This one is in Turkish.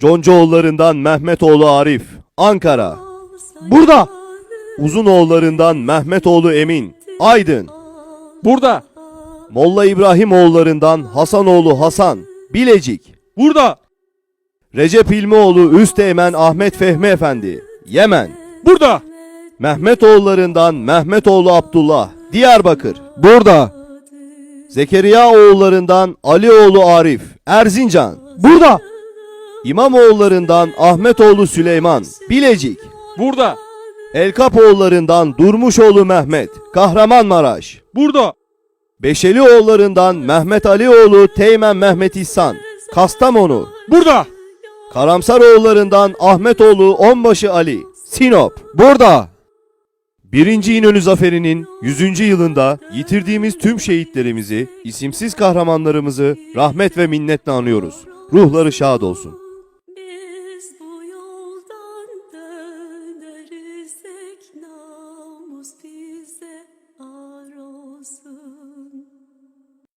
Concuoğullarından Mehmetoğlu Arif, Ankara. Burada. Uzunoğullarından Mehmetoğlu Emin, Aydın. Burada. Molla İbrahim oğullarından Hasanoğlu Hasan, Bilecik. Burada. Recep İlmioğlu Üsteğmen Ahmet Fehmi Efendi, Yemen. Burada. Mehmet oğullarından Mehmetoğlu Abdullah, Diyarbakır. Burada. Zekeriya oğullarından Alioğlu Arif, Erzincan. Burada. İmamoğullarından Ahmetoğlu Süleyman, Bilecik. Burada. Elkapoğullarından Durmuşoğlu Mehmet, Kahramanmaraş. Burada. Beşelioğullarından Mehmet Alioğlu Teğmen Mehmet İhsan, Kastamonu. Burada. Karamsaroğullarından Ahmetoğlu Onbaşı Ali, Sinop. Burada. Birinci İnönü Zaferi'nin 100. yılında yitirdiğimiz tüm şehitlerimizi, isimsiz kahramanlarımızı rahmet ve minnetle anıyoruz. Ruhları şad olsun.